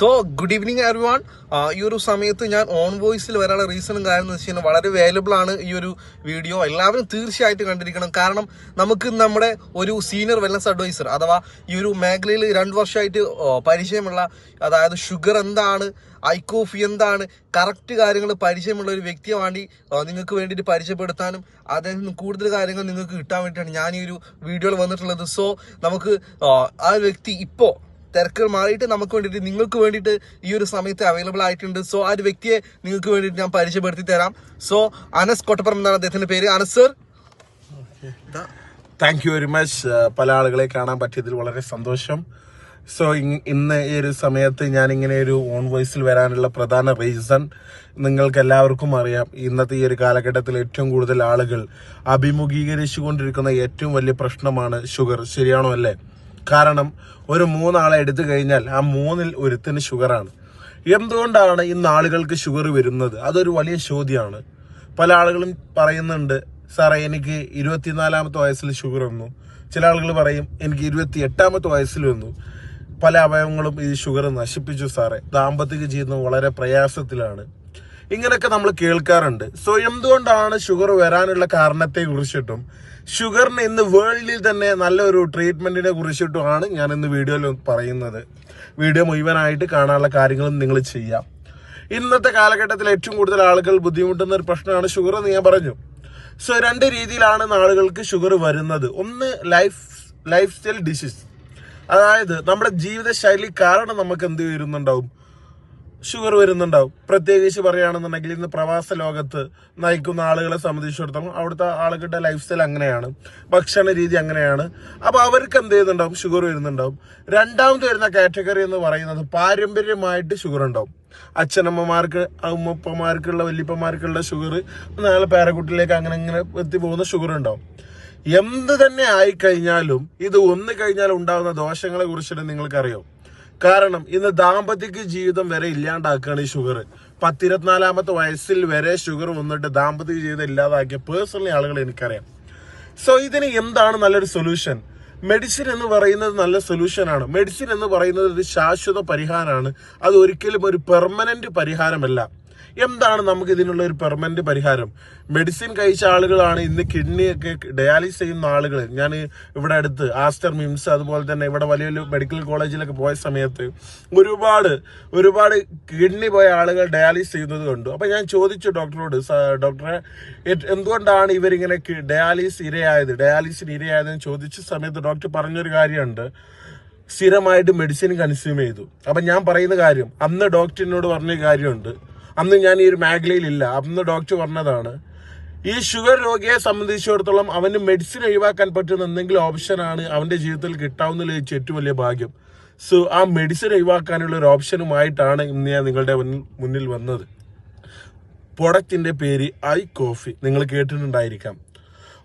So good evening every ഈ ഒരു സമയത്ത് ഞാൻ ഓൺ വോയിസിൽ വരാനുള്ള റീസണും കാര്യം എന്ന് വെച്ച് കഴിഞ്ഞാൽ വളരെ വാലുബിൾ ആണ് ഈ ഒരു വീഡിയോ എല്ലാവരും തീർച്ചയായിട്ടും കണ്ടിരിക്കണം. കാരണം നമുക്ക് നമ്മുടെ ഒരു സീനിയർ വെൽനസ് അഡ്വൈസർ അഥവാ ഈ ഒരു മേഖലയിൽ രണ്ട് വർഷമായിട്ട് പരിചയമുള്ള അതായത് ഷുഗർ എന്താണ് ഐക്കോഫി എന്താണ് കറക്റ്റ് കാര്യങ്ങൾ പരിചയമുള്ള ഒരു വ്യക്തിയെ വേണ്ടി നിങ്ങൾക്ക് വേണ്ടിയിട്ട് പരിചയപ്പെടുത്താനും അതിൽ കൂടുതൽ കാര്യങ്ങൾ നിങ്ങൾക്ക് കിട്ടാൻ വേണ്ടിയിട്ടാണ് ഞാൻ ഈ ഒരു വീഡിയോയിൽ വന്നിട്ടുള്ളത്. സോ നമുക്ക് ആ വ്യക്തി ഇപ്പോൾ തിരക്കുകൾ മാറിയിട്ട് നമുക്ക് വേണ്ടിയിട്ട് നിങ്ങൾക്ക് വേണ്ടിയിട്ട് ഈ ഒരു സമയത്ത് അവൈലബിൾ ആയിട്ടുണ്ട്. സോ ആ ഒരു വ്യക്തിയെ നിങ്ങൾക്ക് വേണ്ടിയിട്ട് ഞാൻ പരിചയപ്പെടുത്തി തരാം. സോ അനസ് കൊട്ടപ്പുറം എന്നാണ് അദ്ദേഹത്തിന്റെ പേര്. Anas sir thank you very much പല ആളുകളെ കാണാൻ പറ്റിയതിൽ വളരെ സന്തോഷം. സോ ഇന്ന് ഈ ഒരു സമയത്ത് ഞാൻ ഇങ്ങനെ ഒരു ഓൺ വോയിസിൽ വരാനുള്ള പ്രധാന റീസൺ നിങ്ങൾക്ക് എല്ലാവർക്കും അറിയാം. ഇന്നത്തെ ഈ ഒരു കാലഘട്ടത്തിൽ ഏറ്റവും കൂടുതൽ ആളുകൾ അഭിമുഖീകരിച്ചുകൊണ്ടിരിക്കുന്ന ഏറ്റവും വലിയ പ്രശ്നമാണ് ഷുഗർ ശരിയാണോ അല്ലേ? കാരണം ഒരു മൂന്നാളെ എടുത്തു കഴിഞ്ഞാൽ ആ മൂന്നിൽ ഒരുത്തിന് ഷുഗറാണ്. എന്തുകൊണ്ടാണ് ഇന്ന് ആളുകൾക്ക് ഷുഗർ വരുന്നത്? അതൊരു വലിയ ചോദ്യമാണ്. പല ആളുകളും പറയുന്നുണ്ട് സാറേ എനിക്ക് ഇരുപത്തിനാലാമത്തെ വയസ്സിൽ ഷുഗർ വന്നു. ചില ആളുകൾ പറയും എനിക്ക് ഇരുപത്തി എട്ടാമത്തെ വയസ്സിൽ വന്നു. പല അവയവങ്ങളും ഈ ഷുഗർ നശിപ്പിച്ചു സാറേ. ദാമ്പത്തിക ജീവിതം വളരെ പ്രയാസത്തിലാണ്. ഇങ്ങനെയൊക്കെ നമ്മൾ കേൾക്കാറുണ്ട്. സോ എന്തുകൊണ്ടാണ് ഷുഗർ വരാനുള്ള കാരണത്തെ കുറിച്ചിട്ടും ഷുഗറിന് ഇന്ന് വേൾഡിൽ തന്നെ നല്ലൊരു ട്രീറ്റ്മെന്റിനെ കുറിച്ചിട്ടുമാണ് ഞാൻ ഇന്ന് വീഡിയോയിൽ പറയുന്നത്. വീഡിയോ മുഴുവനായിട്ട് കാണാനുള്ള കാര്യങ്ങളും നിങ്ങൾ ചെയ്യാം. ഇന്നത്തെ കാലഘട്ടത്തിൽ ഏറ്റവും കൂടുതൽ ആളുകൾ ബുദ്ധിമുട്ടുന്ന ഒരു പ്രശ്നമാണ് ഷുഗർ എന്ന് ഞാൻ പറഞ്ഞു. സോ രണ്ട് രീതിയിലാണ് ആളുകൾക്ക് ഷുഗർ വരുന്നത്. ഒന്ന് ലൈഫ് ലൈഫ് സ്റ്റൈൽ ഡിസീസ് അതായത് നമ്മുടെ ജീവിതശൈലി കാരണം നമുക്ക് എന്ത് വരുന്നുണ്ടാവും? ഷുഗർ വരുന്നുണ്ടാവും. പ്രത്യേകിച്ച് പറയുകയാണെന്നുണ്ടെങ്കിൽ ഇന്ന് പ്രവാസ ലോകത്ത് നയിക്കുന്ന ആളുകളെ സംബന്ധിച്ചിടത്തോളം അവിടുത്തെ ആളുകളുടെ ലൈഫ് സ്റ്റൈൽ അങ്ങനെയാണ്. ഭക്ഷണ രീതി അങ്ങനെയാണ്. അപ്പോൾ അവർക്ക് എന്ത് ചെയ്യുന്നുണ്ടാവും? ഷുഗർ വരുന്നുണ്ടാവും. രണ്ടാമത് വരുന്ന കാറ്റഗറി എന്ന് പറയുന്നത് പാരമ്പര്യമായിട്ട് ഷുഗർ ഉണ്ടാവും. അച്ഛനമ്മമാർക്ക് അമ്മപ്പമാർക്കുള്ള വല്യപ്പമാർക്കുള്ള ഷുഗർ നാളെ പേരക്കുട്ടിലേക്ക് അങ്ങനെ ഇങ്ങനെ എത്തി പോകുന്ന ഷുഗർ ഉണ്ടാവും. എന്ത് തന്നെ ആയിക്കഴിഞ്ഞാലും ഇത് ഒന്ന് കഴിഞ്ഞാൽ ഉണ്ടാകുന്ന ദോഷങ്ങളെ കുറിച്ചിട്ട് നിങ്ങൾക്കറിയോ? കാരണം ഇന്ന് ദാമ്പത്യക്ക് ജീവിതം വരെ ഇല്ലാണ്ടാക്കുകയാണ് ഈ ഷുഗർ പത്തിരുപത്തിനാലാമത്തെ വയസ്സിൽ വരെ ഷുഗർ വന്നിട്ട് ദാമ്പത്യ ജീവിതം ഇല്ലാതാക്കിയ പേഴ്സണലി ആളുകൾ എനിക്കറിയാം. സോ ഇതിന് എന്താണ് നല്ലൊരു സൊല്യൂഷൻ? മെഡിസിൻ എന്ന് പറയുന്നത് നല്ല സൊല്യൂഷൻ ആണ്. മെഡിസിൻ എന്ന് പറയുന്നത് ഒരു ശാശ്വത പരിഹാരമാണ്. അത് ഒരിക്കലും ഒരു പെർമനന്റ് പരിഹാരമല്ല. എന്താണ് നമുക്ക് ഇതിനുള്ള ഒരു പെർമനന്റ് പരിഹാരം? മെഡിസിൻ കഴിച്ച ആളുകളാണ് ഇന്ന് കിഡ്നി ഒക്കെ ഡയാലിസ് ചെയ്യുന്ന ആളുകൾ ഞാൻ ഇവിടെ അടുത്ത് ആസ്റ്റർ മിംസ് അതുപോലെ തന്നെ ഇവിടെ വലിയ വലിയ മെഡിക്കൽ കോളേജിലൊക്കെ പോയ സമയത്ത് ഒരുപാട് ഒരുപാട് കിഡ്നി പോയ ആളുകൾ ഡയാലിസ് ചെയ്യുന്നത് കണ്ടു. അപ്പം ഞാൻ ചോദിച്ചു ഡോക്ടറോട് ഡോക്ടറെ എന്തുകൊണ്ടാണ് ഇവരിങ്ങനെ ഡയാലിസ് ഇരയായത്? ഡയാലിസിന് ഇരയായതെന്ന് ചോദിച്ച സമയത്ത് ഡോക്ടർ പറഞ്ഞൊരു കാര്യമുണ്ട്. സ്ഥിരമായിട്ട് മെഡിസിൻ കൺസ്യൂം ചെയ്തു. അപ്പം ഞാൻ പറയുന്ന കാര്യം അന്ന് ഡോക്ടറിനോട് പറഞ്ഞ കാര്യമുണ്ട്. അന്ന് ഞാൻ ഈ ഒരു മേഖലയിലില്ല. അന്ന് ഡോക്ടർ പറഞ്ഞതാണ് ഈ ഷുഗർ രോഗിയെ സംബന്ധിച്ചിടത്തോളം അവന് മെഡിസിൻ ഒഴിവാക്കാൻ പറ്റുന്ന എന്തെങ്കിലും ഓപ്ഷനാണ് അവന്റെ ജീവിതത്തിൽ കിട്ടാവുന്ന ഏറ്റവും വലിയ ഭാഗ്യം. സോ ആ മെഡിസിൻ ഒഴിവാക്കാനുള്ള ഒരു ഓപ്ഷനുമായിട്ടാണ് ഇന്ന് ഞാൻ നിങ്ങളുടെ മുന്നിൽ- വന്നത്. പ്രൊഡക്റ്റിന്റെ പേര് ഐ കോഫി. നിങ്ങൾ കേട്ടിട്ടുണ്ടായിരിക്കാം.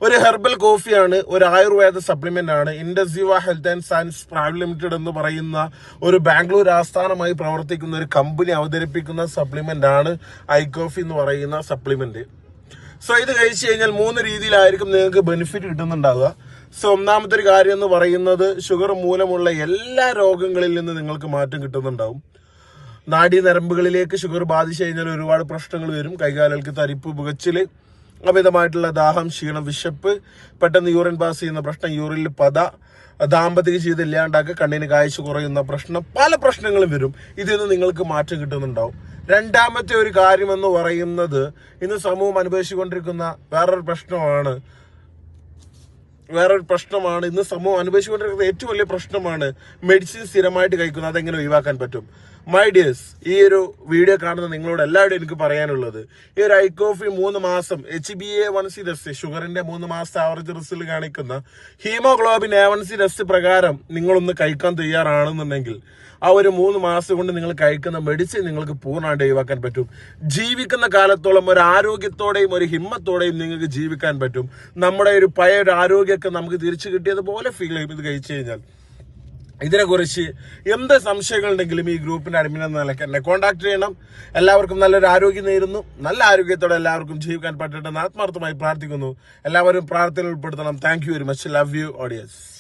ഒരു ഹെർബൽ കോഫിയാണ് ഒരു ആയുർവേദ സപ്ലിമെന്റ് ആണ്. ഇൻഡസീവ health and science private limited എന്ന് പറയുന്ന ഒരു ബാംഗ്ലൂർ ആസ്ഥാനമായി പ്രവർത്തിക്കുന്ന ഒരു കമ്പനി അവതരിപ്പിക്കുന്ന സപ്ലിമെന്റ് ആണ് ഐ കോഫി എന്ന് പറയുന്ന സപ്ലിമെന്റ് സോ ഇത് കഴിച്ചു കഴിഞ്ഞാൽ മൂന്ന് രീതിയിലായിരിക്കും നിങ്ങൾക്ക് ബെനിഫിറ്റ് കിട്ടുന്നുണ്ടാവുക. സോ ഒന്നാമത്തെ ഒരു കാര്യം എന്ന് പറയുന്നത് ഷുഗർ മൂലമുള്ള എല്ലാ രോഗങ്ങളിൽ നിന്ന് നിങ്ങൾക്ക് മാറ്റം കിട്ടുന്നുണ്ടാവും. നാഡീ നരമ്പുകളിലേക്ക് ഷുഗർ ബാധിച്ചു കഴിഞ്ഞാൽ ഒരുപാട് പ്രശ്നങ്ങൾ വരും. കൈകാലുകൾക്ക് തരിപ്പ് പുകച്ചിൽ അമിതമായിട്ടുള്ള ദാഹം ക്ഷീണം വിശപ്പ് പെട്ടെന്ന് യൂറിൻ പാസ് ചെയ്യുന്ന പ്രശ്നം യൂറിനിൽ പത ദാമ്പത്തിക ജീവിതം ഇല്ലാണ്ടാക്കുക കണ്ണിന് കാഴ്ച കുറയുന്ന പ്രശ്നം പല പ്രശ്നങ്ങളും വരും. ഇതിൽ നിന്ന് നിങ്ങൾക്ക് മാറ്റം കിട്ടുന്നുണ്ടാവും. രണ്ടാമത്തെ ഒരു കാര്യം എന്ന് പറയുന്നത് ഇന്ന് സമൂഹം അനുഭവിച്ചുകൊണ്ടിരിക്കുന്ന വേറൊരു പ്രശ്നമാണ്. വേറൊരു പ്രശ്നമാണ്. ഇന്ന് സമൂഹം അനുഭവിച്ചുകൊണ്ടിരിക്കുന്ന ഏറ്റവും വലിയ പ്രശ്നമാണ് മെഡിസിൻ സ്ഥിരമായിട്ട് കഴിക്കുന്നത്. അതെങ്ങനെ ഒഴിവാക്കാൻ പറ്റും? മൈ ഡിയേഴ്സ് ഈ ഒരു വീഡിയോ കാണുന്ന നിങ്ങളോട് എല്ലാവരും എനിക്ക് പറയാനുള്ളത് ഈ ഒരു ഐക്കോഫി കോഫി മൂന്ന് മാസം H B A one C test ഷുഗറിന്റെ മൂന്ന് മാസത്തെ ആവറേജ് റിസൾട്ട് കാണിക്കുന്ന haemoglobin A one C test പ്രകാരം നിങ്ങളൊന്ന് കഴിക്കാൻ തയ്യാറാണെന്നുണ്ടെങ്കിൽ ആ ഒരു മൂന്ന് മാസം കൊണ്ട് നിങ്ങൾ കഴിക്കുന്ന മെഡിസിൻ നിങ്ങൾക്ക് പൂർണമായിട്ട് ഒഴിവാക്കാൻ പറ്റും. ജീവിക്കുന്ന കാലത്തോളം ഒരു ആരോഗ്യത്തോടെയും ഒരു ഹിമ്മത്തോടെയും നിങ്ങൾക്ക് ജീവിക്കാൻ പറ്റും. നമ്മുടെ ഒരു പഴയ ഒരു ആരോഗ്യമൊക്കെ നമുക്ക് തിരിച്ചു കിട്ടിയതുപോലെ ഫീൽ ചെയ്യും. ഇത് കഴിച്ചു കഴിഞ്ഞാൽ ഇതിനെക്കുറിച്ച് എന്ത് സംശയങ്ങളുണ്ടെങ്കിലും ഈ ഗ്രൂപ്പിന് അഡ്മിൻ എന്ന നിലയ്ക്ക് എന്നെ കോൺടാക്ട് ചെയ്യണം. എല്ലാവർക്കും നല്ലൊരു ആരോഗ്യം നേരുന്നു. നല്ല ആരോഗ്യത്തോടെ എല്ലാവർക്കും ജീവിക്കാൻ പറ്റട്ടെ എന്ന് ആത്മാർത്ഥമായി പ്രാർത്ഥിക്കുന്നു. എല്ലാവരും പ്രാർത്ഥന ഉൾപ്പെടുത്തണം. Thank you very much love you audience